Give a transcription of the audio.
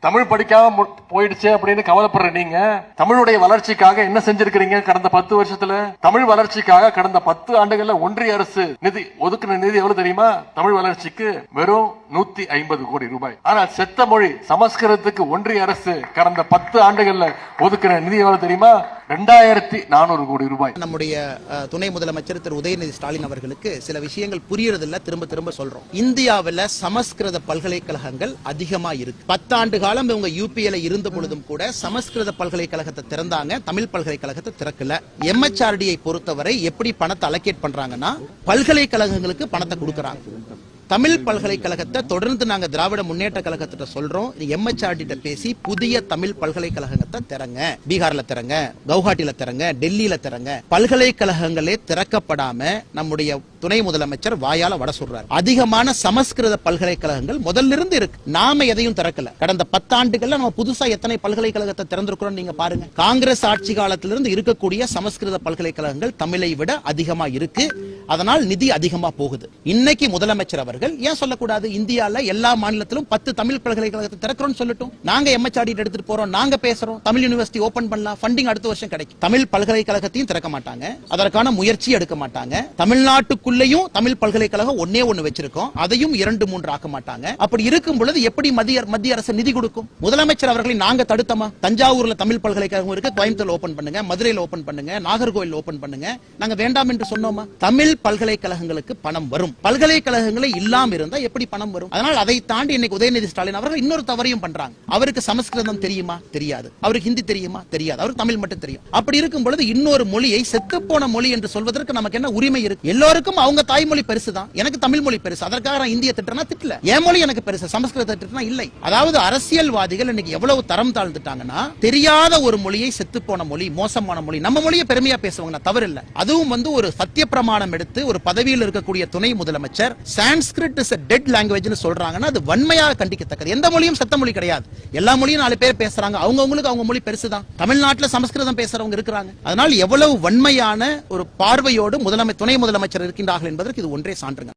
தமிழ் படிக்காம போயிடுச்சு அப்படின்னு கவலைப்படுற நீங்க தமிழுடைய வளர்ச்சிக்காக என்ன செஞ்சிருக்கிறீங்க கடந்த பத்து வருஷத்துல? தமிழ் வளர்ச்சிக்காக கடந்த பத்து ஆண்டுகள்ல ஒன்றிய அரசு நிதி ஒதுக்குன நிதி எவ்வளவு தெரியுமா? தமிழ் வளர்ச்சிக்கு வெறும் நூத்தி ஐம்பது கோடி ரூபாய். ஆனால் செத்த மொழி சமஸ்கிருதத்துக்கு ஒன்றிய அரசு கடந்த பத்து ஆண்டுகள்ல ஒதுக்குன நிதி எவ்வளவு தெரியுமா? ரெண்டாயிரத்தி நானூறு கோடி ரூபாய். நம்முடைய துணை முதலமைச்சர் திரு உதயநிதி ஸ்டாலின் அவர்களுக்கு சில விஷயங்கள் புரியறதில்ல திரும்ப திரும்ப சொல்றோம். இந்தியாவில் சமஸ்கிருத பல்கலைக்கழகங்கள் அதிகமா இருக்கு. பத்தாண்டு காலம் இவங்க யூபிஎல இருந்த பொழுதும் கூட சமஸ்கிருத பல்கலைக்கழகத்தை திறந்தாங்க தமிழ் பல்கலைக்கழகத்தை திறக்கல. எம்எச்ஆர்டியை பொறுத்தவரை எப்படி பணத்தை அலோகேட் பண்றாங்கன்னா பல்கலைக்கழகங்களுக்கு பணத்தை கொடுக்கறாங்க. தமிழ் பல்கலைக்கழகத்தை தொடர்ந்து நாங்க திராவிட முன்னேற்ற கழகத்திட்ட சொல்றோம். எம்எச்ஆர்டிட்ட பேசி புதிய தமிழ் பல்கலைக்கழகத்தை திறங்க. பீகார்ல திறங்க கவுஹாட்டில திறங்க டெல்லியில திறங்க. பல்கலைக்கழகங்களே திறக்கப்படாம நம்முடைய துணை முதலமைச்சர் வாயால வட சொல்றார். அதிகமான சமஸ்கிருத பல்கலைக்கழகங்கள் முதல்ல இருந்து இருக்கு. நாம எதையும் திறக்கல. கடந்த பத்தாண்டுகள்ல நம்ம புதுசா எத்தனை பல்கலைக்கழகத்தை திறந்திருக்கிறோம் நீங்க பாருங்க. காங்கிரஸ் ஆட்சி காலத்திலிருந்து இருக்கக்கூடிய சமஸ்கிருத பல்கலைக்கழகங்கள் தமிழை விட அதிகமா இருக்கு. அதனால் நிதி அதிகமா போகுது. இன்னைக்கு முதலமைச்சர் அவர்கள் ஏன் சொல்லக்கூடாது? இந்தியால எல்லா மாநிலத்திலும் பத்து தமிழ் பல்கலைக்கழகத்தை திறக்கிறோம் சொல்லட்டும். நாங்க எம்எச்ஆர்டி எடுத்துட்டு போறோம். நாங்க பேசுறோம். தமிழ் யூனிவர்சிட்டி ஓபன் பண்ணலாம். ஃபண்டிங் அடுத்த வருஷம் கிடைக்கும். தமிழ் பல்கலைக்கழகத்தையும் திறக்க மாட்டாங்க. அதற்கான முயற்சி எடுக்க மாட்டாங்க. அதுக்குள்ளேயும் தமிழ் பல்கலைக்கழகம் ஒன்னே ஒண்ணு வச்சிருக்கோம். அதையும் இரண்டு மூன்று ஆக்க மாட்டாங்க. அப்படி இருக்கும் பொழுது எப்படி மத்திய மத்திய அரசு நிதி கொடுக்கும்? முதலமைச்சர் அவர்களை நாங்க தடுத்தமா? தஞ்சாவூர்ல தமிழ் பல்கலைக்கழகம் இருக்கு. கோயம்புத்தூர்ல ஓபன் பண்ணுங்க மதுரையில் ஓபன் பண்ணுங்க நாகர்கோவில் ஓபன் பண்ணுங்க. நாங்க வேண்டாம் என்று சொன்னோமா? தமிழ் பல்கலைக்கழகங்களுக்கு பணம் வரும். பல்கலைக்கழகங்களை இல்லாம இருந்தா எப்படி பணம் வரும்? அதனால் அதை தாண்டி இன்னைக்கு உதயநிதி ஸ்டாலின் அவர்கள் இன்னொரு தவறையும் பண்றாங்க. அவருக்கு சமஸ்கிருதம் தெரியுமா? தெரியாது. அவருக்கு ஹிந்தி தெரியுமா? தெரியாது. அவருக்கு தமிழ் மட்டும் தெரியும். அப்படி இருக்கும் பொழுது இன்னொரு மொழியை செத்துப்போன மொழி என்று சொல்வதற்கு நமக்கு என்ன உரிமை இருக்கு? எல்லோருக்கும் அவங்க தாய்மொழி பெருசு தான் எனக்கு தமிழ் மொழி பெருசு. அதற்காக நான் இந்திய திட்டனா திட்டல. என் மொழி எனக்கு பெருசு. சமஸ்கிருத திட்டனா இல்லை. அதாவது அரசியல்வாதிகள் இன்னைக்கு எவ்வளவு தரம் தாழ்ந்துட்டாங்கன்னா தெரியாத ஒரு மொழியை செத்து போன மொழி மோசமான மொழி நம்ம மொழியை பெருமையா பேசுவாங்க நான் தவறு இல்ல அதுவும் வந்து ஒரு சத்திய பிரமாணம் எடுத்து ஒரு பதவியில் இருக்கக்கூடிய துணை முதலமைச்சர் சான்ஸ்கிரிட் இஸ் டெட் லாங்குவேஜ்னு சொல்றாங்கன்னா அது வன்மையாக கண்டிக்கத்தக்கது. எந்த மொழியும் செத்த மொழி கிடையாது. எல்லா மொழியும் நாலு பேர் பேசுறாங்க. அவங்கவுங்களுக்கு அவங்க மொழி பெருசு தான் தமிழ்நாட்டில் சமஸ்கிருதம் பேசுறவங்க இருக்கிறாங்க. அதனால் எவ்வளவு வன்மையான ஒரு பார்வையோடு முதலமை துணை முதலமைச்சர் இருக்கின்ற இருக்கின்றார்கள் என்பதற்கு இது ஒன்றே சான்றுங்க.